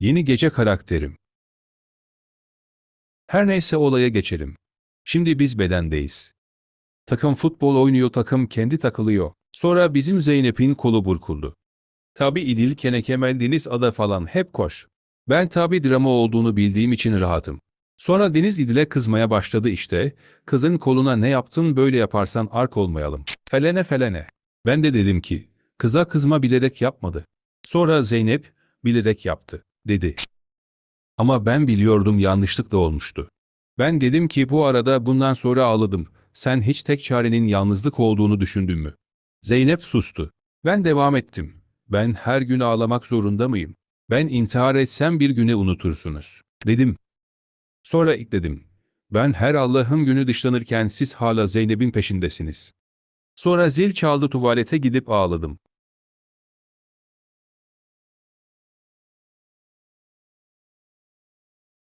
Yeni gece karakterim. Her neyse olaya geçelim. Şimdi biz bedendeyiz. Takım futbol oynuyor, takım kendi takılıyor. Sonra bizim Zeynep'in kolu burkuldu. Tabi İdil Kenekemel Deniz Ada falan hep koş. Ben tabi drama olduğunu bildiğim için rahatım. Sonra Deniz İdil'e kızmaya başladı işte. Kızın koluna ne yaptın böyle yaparsan ark olmayalım. Felene felene. Ben de dedim ki, kıza kızma bilerek yapmadı. Sonra Zeynep, bilerek yaptı, dedi. Ama ben biliyordum yanlışlık da olmuştu. Ben dedim ki bu arada bundan sonra ağladım. Sen hiç tek çarenin yalnızlık olduğunu düşündün mü? Zeynep sustu. Ben devam ettim. Ben her gün ağlamak zorunda mıyım? Ben intihar etsem bir güne unutursunuz. Dedim. Sonra ekledim. Ben her Allah'ın günü dışlanırken siz hala Zeynep'in peşindesiniz. Sonra zil çaldı tuvalete gidip ağladım.